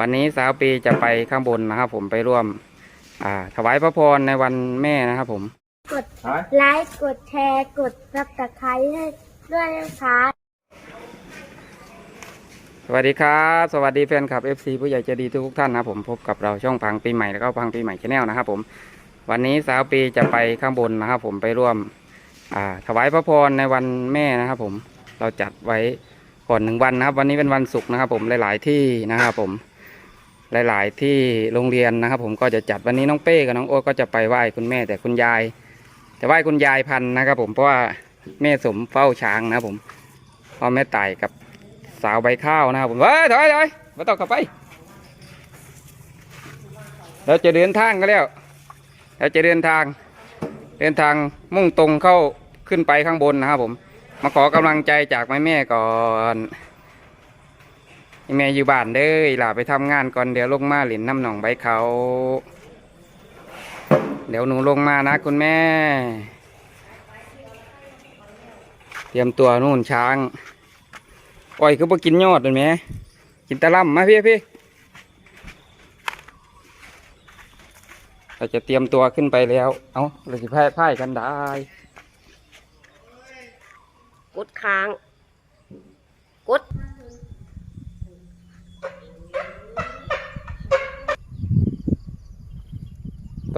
วันนี้สาวปีจะไปข้างบนนะครับผมไปร่วม อ่า ถวายพระพรในวันแม่นะครับผมกดไลค์กดแชร์กดซับสไครต์ให้ด้วยนะคะสวัสดีครับ สวัสดีแฟนคลับ FC ผู้ใหญ่ใจดีทุกท่านนะครับผมพบกับเราช่องพังปีใหม่แล้วก็พังปีใหม่ชาแนลนะครับผมวันนี้สาวปีจะไปข้างบนนะครับผมไปร่วม อ่า ถวายพระพรในวันแม่นะครับผมเราจัดไว้ก่อนหนึ่งวันนะครับ วันนี้เป็นวันศุกร์นะครับผมหลาย ๆ ที่นะครับผม หลาย ๆ ที่โรงเรียนนะครับ ผมก็จะจัดวันนี้น้องเป้กับน้องโอ๊ตก็จะไปไหว้คุณแม่แต่คุณยายจะไหว้คุณยายพันนะครับ ผมเพราะว่าแม่สมเฝ้าช้างนะครับผมพ่อแม่ไต่กับสาวใบข้าวนะครับผมเฮ้ยถอยถอยมาต่อกลับไป เราจะเดินทางกันแล้ว เราจะเดินทาง เดินทางมุ่งตรงเข้าขึ้นไปข้างบนนะครับผม มาขอกำลังใจจากแม่แม่ก่อน แม่อยู่บ้านเด้อหล่าไปทำงานก่อนเดี๋ยวลงมาหลินน้ำหนองใบเขา เดี๋ยวหนูลงมานะคุณแม่ เตรียมตัวนู่นช้างปล่อยคือพกินยอดเลยไหมกินตะล่ำมาพี่พี่เราจะเตรียมตัวขึ้นไปแล้ว เอาเราจะพ่ายพ่ายกันได้ กดค้าง กด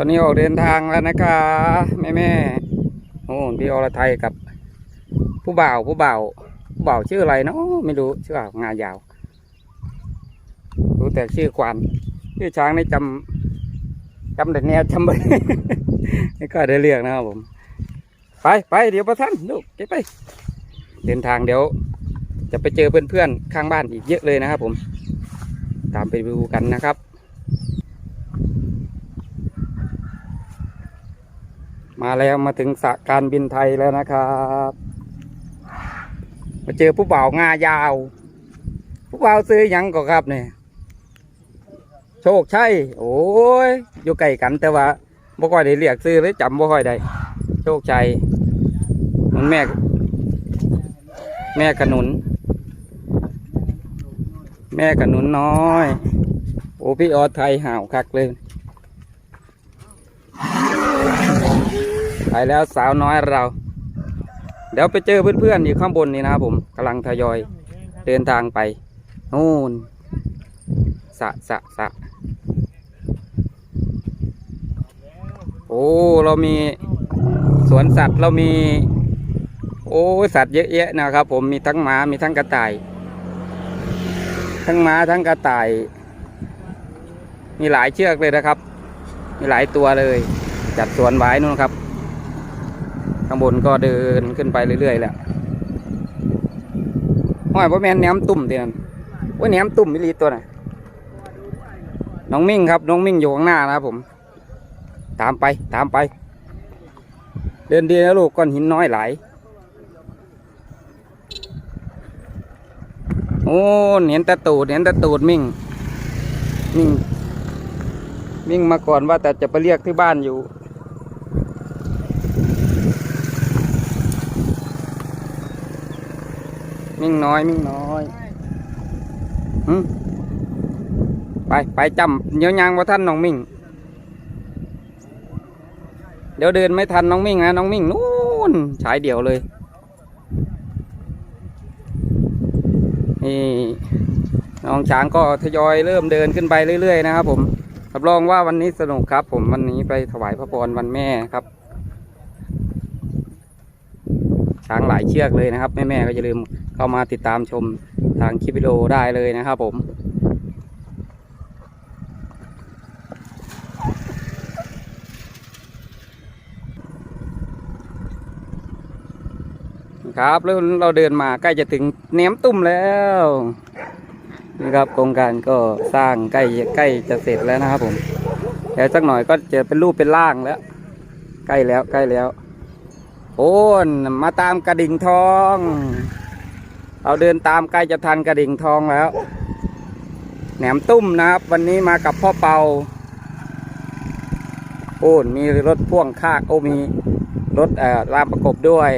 ตอนนี้ออกเดินทางแล้วนะคะแม่แม่โอ้พี่อรไทยกับ ผู้บ่าวผู้บ่าวผู้บ่าวชื่ออะไรเนาะไม่รู้ชื่ออ่าวงายาว รู้แต่ชื่อควานชื่อช้างนี่จำจำแต่แนวจำไปไม่ก็ได้เรียกนะครับผม ไปไปเดี๋ยวประท่านลูกเก็บไป เดินทางเดี๋ยว จะไปเจอเพื่อนๆข้างบ้านอีกเยอะเลยนะครับผม ตามไปดูกันนะครับ มาแล้วมาถึงสระการบินไทยแล้วนะครับ มาเจอผู้บ่าวงายาว ผู้บ่าวซื้อหยังก็ครับเนี่ยโชคชัยโอ้ยอยู่ใกล้กันแต่ว่าบ่ค่อยได้เรียกซื้อเลยจำบ่ค่อยได้โชคชัยมันแม่ แม่ขนุน แม่ขนุนน้อย โอ้พี่ออไทยห่าวคักเลย ไปแล้วสาวน้อยเรา เดี๋ยวไปเจอเพื่อนๆอยู่ข้างบนนี่นะครับผมกำลังทยอยเดินทางไปนู่นสะสะสะโอ้ เรามีสวนสัตว์เรามี โอ้สัตว์เยอะแยะนะครับ ผมมีทั้งหมามีทั้งกระต่าย ทั้งหมาทั้งกระต่าย มีหลายเชือกเลยนะครับ มีหลายตัวเลย จัดสวนไว้นู่นครับ ข้างบนก็เดินขึ้นไปเรื่อยๆแหละห้อยพ่อแม่นแหนมตุ่มเดียนว่าแหนมตุ่มมิลีตัวน่ะน้องมิ่งครับน้องมิ่งอยู่ข้างหน้านะครับผม ตามไปตามไป เดินดีนะลูกก้อนหินน้อยหลายโอ้เห็นตะตูดเห็นตะตูดมิ่งมิ่งมิ่งมาก่อนว่าแต่จะไปเรียกที่บ้านอยู่ มิ่งน้อยมิ่งน้อยหึไปไปจำเดี๋ยวยางว่าท่านน้องมิ่ง เดี๋ยวเดินไม่ทันน้องมิ่งนะน้องมิ่งนู่นฉายเดี่ยวเลยนี่น้องช้างก็ทยอยเริ่มเดินขึ้นไปเรื่อยๆนะครับ ผมรับรองว่าวันนี้สนุกครับ ผมวันนี้ไปถวายพระพรวันแม่ครับ ช้างหลายเชือกเลยนะครับแม่ๆก็อย่าลืม เข้ามาติดตามชมทางคลิปวิดีโอได้เลยนะครับผม ครับแล้วเราเดินมาใกล้จะถึงแหนมตุ้มแล้วนี่ครับโครงการก็สร้างใกล้ใกล้จะเสร็จแล้วนะครับผมแต่สักหน่อยก็จะเป็นรูปเป็นร่างแล้ว ใกล้แล้วใกล้แล้ว โอ้นมาตามกระดิ่งทอง เราเดินตามใกล้จะทันกระดิ่งทองแล้ว แหนมตุ้มนะครับ วันนี้มากับพ่อเปาโอ้มีรถพ่วงข้างโอ้มีรถเอ่อรามประกบด้วย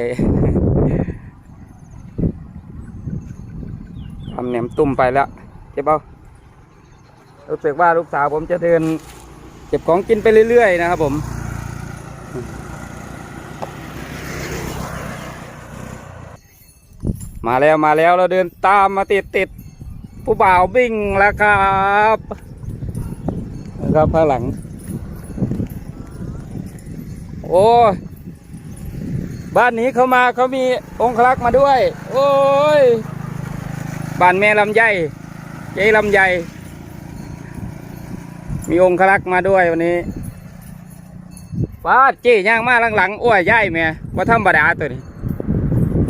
ทำแหนมตุ้มไปแล้วเจ๊เบ้ารู้สึกว่าลูกสาวผมจะเดิน เก็บของกินไปเรื่อยๆนะครับผม มาแล้วมาแล้วเราเดินตามมาติดติดผู้บ่าววิ่งแล้วครับนะครับข้างหลัง โอ้ยบ้านนี้เขามาเขามีองครักษ์มาด้วย โอ้ยบ้านแม่ลำไยเจ๊ลำไยมีองครักษ์มาด้วยวันนี้ว้าเจ๊ย่างมาหลังๆอ้วยย่ายแม่ว่าธรรมดาตัวนี้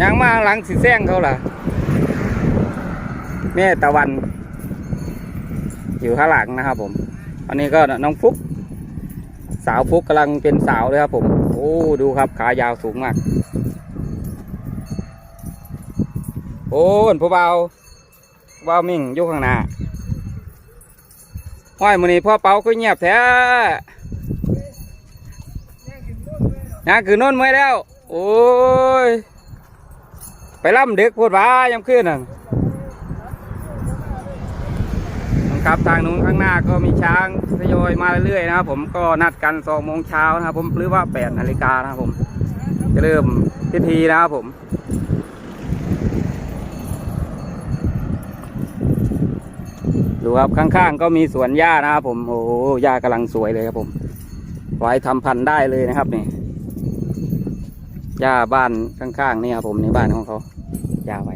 ย่างมาหลังสิแซงเขาล่ะแม่ตะวัน อยู่ข้างหลังนะครับผม อันนี้ก็น้องฟุก สาวฟุกกำลังเป็นสาวเลยครับผม โอ้ดูครับขายาวสูงมาก โอ้ผู้เบาเบามิ่งอยู่ข้างหน้าห้อยมือนี้พ่อเปาก็เงียบแท้ยังคือโน่นไม่แล้ว โอ้ย ไปล่ำเด็กพูดว่ายังขึ้นน่ะครับทางนู้นข้างหน้าก็มีช้างทยอยมาเรื่อยๆนะครับผมก็นัดกันสองโมงเช้านะครับผมหรือว่าแปดนาฬิกานะครับผม จะเริ่มพิธีนะครับผมดูครับข้างๆก็มีสวนหญ้านะครับผมโอ้โหหญ้ากำลังสวยเลยครับผม ไว้ทำพันธุ์ได้เลยนะครับนี่ หญ้าบ้านข้างๆนี่ครับผมในบ้านของเขาหญ้าไว้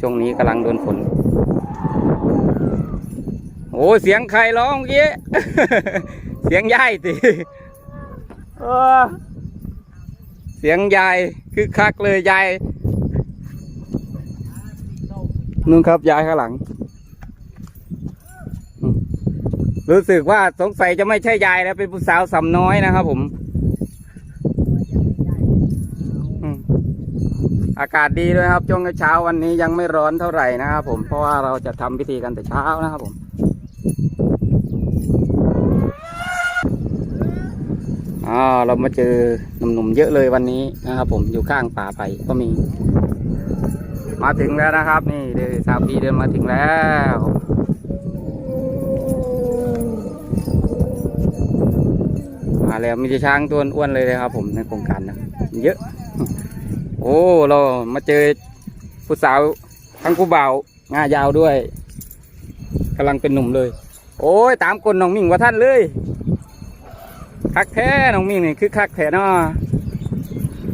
ช่วงนี้กำลังโดนฝนโอ้เสียงใครร้องเมื่อกี้เสียงยายติเสียงยายคือคักเลยยายนู่นครับยายข้างหลัง รู้สึกว่าสงสัยจะไม่ใช่ยายแล้วเป็นผู้สาวสำน้อยนะครับผมอืม อากาศดีด้วยครับช่วงเช้าวันนี้ยังไม่ร้อนเท่าไหร่นะครับผมเพราะว่าเราจะทำพิธีกันแต่เช้านะครับผมอ่าเรามาเจอหนุ่มๆเยอะเลยวันนี้นะครับ ผมอยู่ข้างป่าไปก็มี มาถึงแล้วนะครับ นี่เดินสาวปีเดินมาถึงแล้วมาแล้วมีช้างตัวอ้วนเลยนะครับผมในโครงการนะเยอะ โอ้ เรามาเจอผู้สาวทั้งผู้บ่าวงายาวด้วยกำลังเป็นหนุ่มเลย โอ้ย ตามคนน้องมิ่งว่าท่านเลย คักแท้น้องมิ่งนี่คือคักแท้เนาะ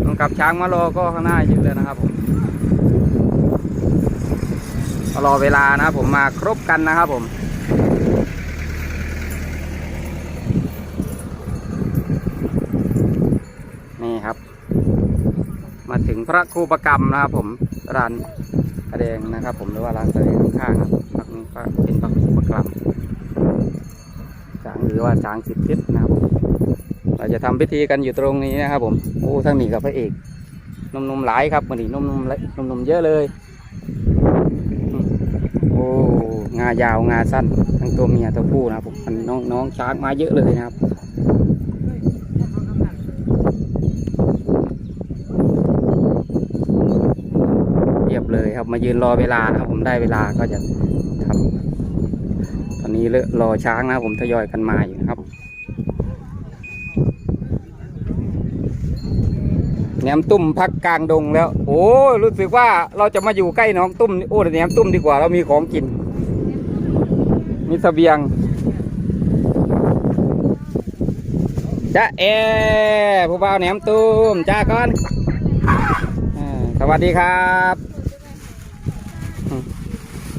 ต้องกลับช้างมารอก็ข้างหน้าเยอะเลยนะครับผมรอเวลานะครับผมมาครบกันนะครับผมนี่ครับ ถึงพระครูประกรรมนะครับ ผมร้านแดงนะครับ ผมหรือว่าร้านแสดงข้างครับพักนี้ก็เป็นพระครูประกรรมจางหรือว่าจางสิบทิศนะครับเราจะทำพิธีกันอยู่ตรงนี้นะครับ ผมโอ้ทั้งหนีกับพระเอกนุ่มๆหลายครับวันนี้นุ่มๆหลายนุ่มๆเยอะเลยโอ้งายาวงาสั้นทั้งตัวเมียตัวผู้นะครับผมมันน้องน้องช้างมาเยอะเลยนะครับ เรียบเลายืนรอเวลานะครับ ผมได้เวลาก็จะทำตอนนี้เลอรอช้างนะผมทยอยกันมาอยู่ครับแหนมตุ้มพักกลางดงแล้ว โอ้ยรู้สึกว่าเราจะมาอยู่ใกล้น้องตุ้มโอ้แต่แหนมตุ้มดีกว่าเรามีของกิน มีเสบียงจ้าเอผู้บ่าวแหนมตุ้มจ้าก่อนสวัสดีครับ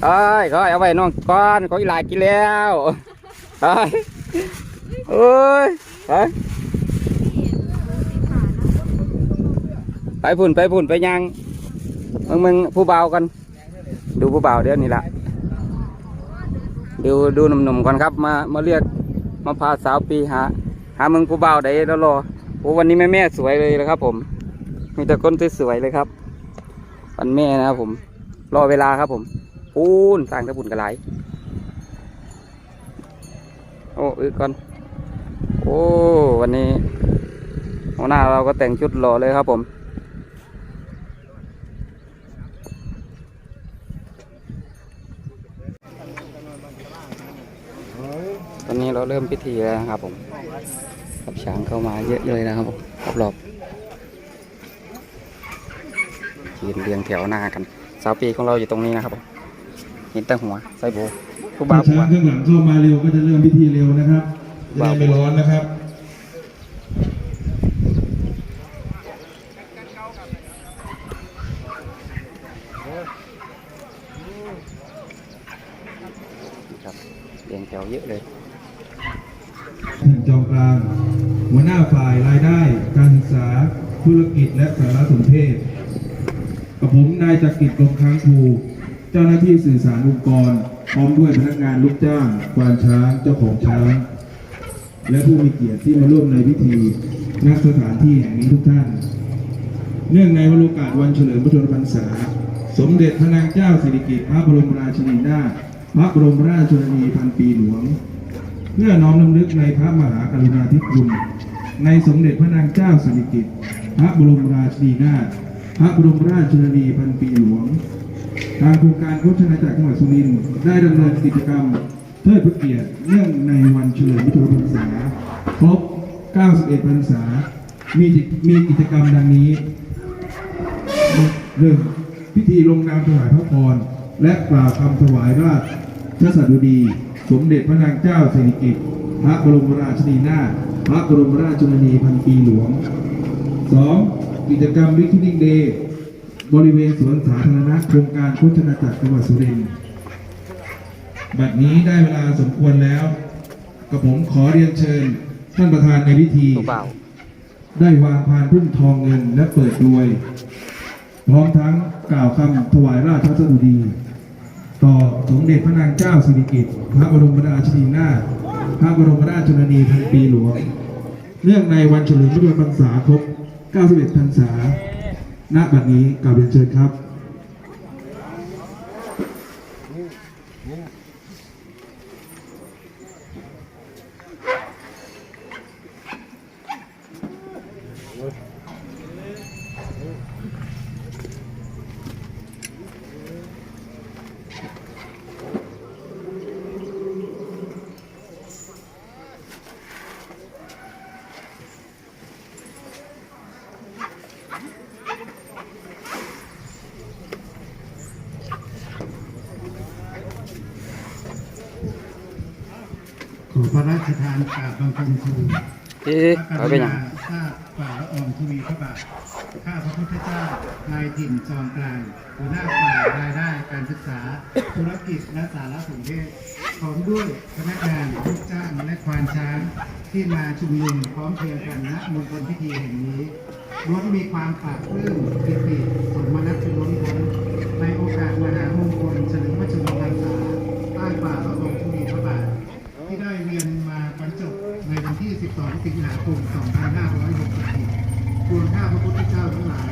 เอ้ยก็เอาไว้น้องก้อนเขาอีหลายกินแล้วเอ้ยเอ้ยไปไปพุ่นไปพุ่นไปยังมึงมึงผู้เบากัน ดูผู้เบาเดี๋ยวนี้ละดูดูหนุ่มๆก่อนครับมามาเรียกมาพาสาวปีหาหามึงผู้เบาได้แล้วรอโอ้วันนี้แม่แม่สวยเลยนะครับ ผมมีแต่คนสวยๆเลยครับวันแม่นะครับผม รอเวลาครับผม ปูนสร้างตะบุญกระไหลโอ้อึก่อน โอ้ วันนี้หัวหน้าเราก็แต่งชุดหล่อเลยครับผม ตอนนี้เราเริ่มพิธีแล้วครับผมกับช้างเข้ามาเยอะเลยนะครับผมรอบๆยืนเรียงแถวหน้ากันสาวปีของเราอยู่ตรงนี้นะครับผม เห็นแต่หัวใส่โบผู้บ่าถ้าวผู้ช้างบ่าวข้างหลังเข้ามาเร็วก็จะเริ่มพิธีเร็วนะครับจะได้ไม่ร้อนนะครับ ครับเรียงแถวเยอะเลยถิ่นจองกลางหัวหน้าฝ่ายรายได้ การศึกษาธุรกิจและสารสนเทศกับผมนายจักริดกรมค้างภู เจ้าหน้าที่สื่อสารองค์กร พร้อมด้วยพนักงานลูกจ้างควานช้างเจ้าของช้าง และผู้มีเกียรติที่มาร่วมในพิธีณสถานที่แห่งนี้ทุกท่าน เนื่องในวันโอกาสวันเฉลิมพระชนมพรรษา สมเด็จพระนางเจ้าสิริกิติ์พระบรมราชินีนาถพระบรมราชชนนีพันปีหลวง เพื่อน้อมรำลึกในพระมหากรุณาธิคุณ ในสมเด็จพระนางเจ้าสิริกิติ์พระบรมราชินีนาถพระบรมราชชนนีพันปีหลวง ทางโครงการโฆษณาจากรจังหวัดสุรินทร์ได้ดำเนินกิจกรรมเทิดพระเกียรติเนื่องในวันเฉลิมพระชนมพรรษาครบ 91 พรรษา มีมีกิจกรรมดังนี้หนึ่งพิธีลงนามถวายพระพรและกล่าวคำถวายราชสดุดี สมเด็จพระนางเจ้าสิริกิติ์พระบรมราชินีนาถพระบรมราชชนนีพันปีหลวง 2. กิจกรรมวิคินิ่งเดย์ บริเวณสวนสาธารณะโครงการโฆษณาจักรจังหวัดสุรินทร์บัดนี้ได้เวลาสมควรแล้วกับผมขอเรียนเชิญท่านประธานในพิธี ได้วางพานพุ่มทองเงินและเปิดด้วย พร้อมทั้งกล่าวคำถวายราชสดุดี ต่อสมเด็จพระนางเจ้าสิริกิติ์พระบรมราชินีนาถพระบรมราชชนนีพันปีหลวงเนื่องในวันเฉลิมพระชนมพรรษาครบ 91 พรรษา ณบัดนี้กล่าวเรียนเชิญครับ พระราชทานกราบบังคมทูลเอ๊ะพระเอากไปรุหยัณางข้าฝ่าละอองทวีพระบาทข้าพระพุทธเจ้านายถิ่นจอมกลางหัวหน้าฝ่ายรายได้การศึกษา ธุรกิจและสารสนเทศพร้อมด้วยพนักงานลูกจ้างและควานช้าง ที่มาชุมนุมพร้อมเพรียงกันณมณฑลพิธีแห่งนี้ล้วนมีความปราบปลื้มปิติสมนัสเป็นล้นพ้นในโอกาสมหามงคลเฉลิมพระชนมพรรษาใต้ฝ่าพระองค์ทวีพระบาท ที่ได้เวียนมาบรรจบในวันที่ 12 สิงหาคม 2564ควมข้าพระพุทธเจ้าทั้งหลาย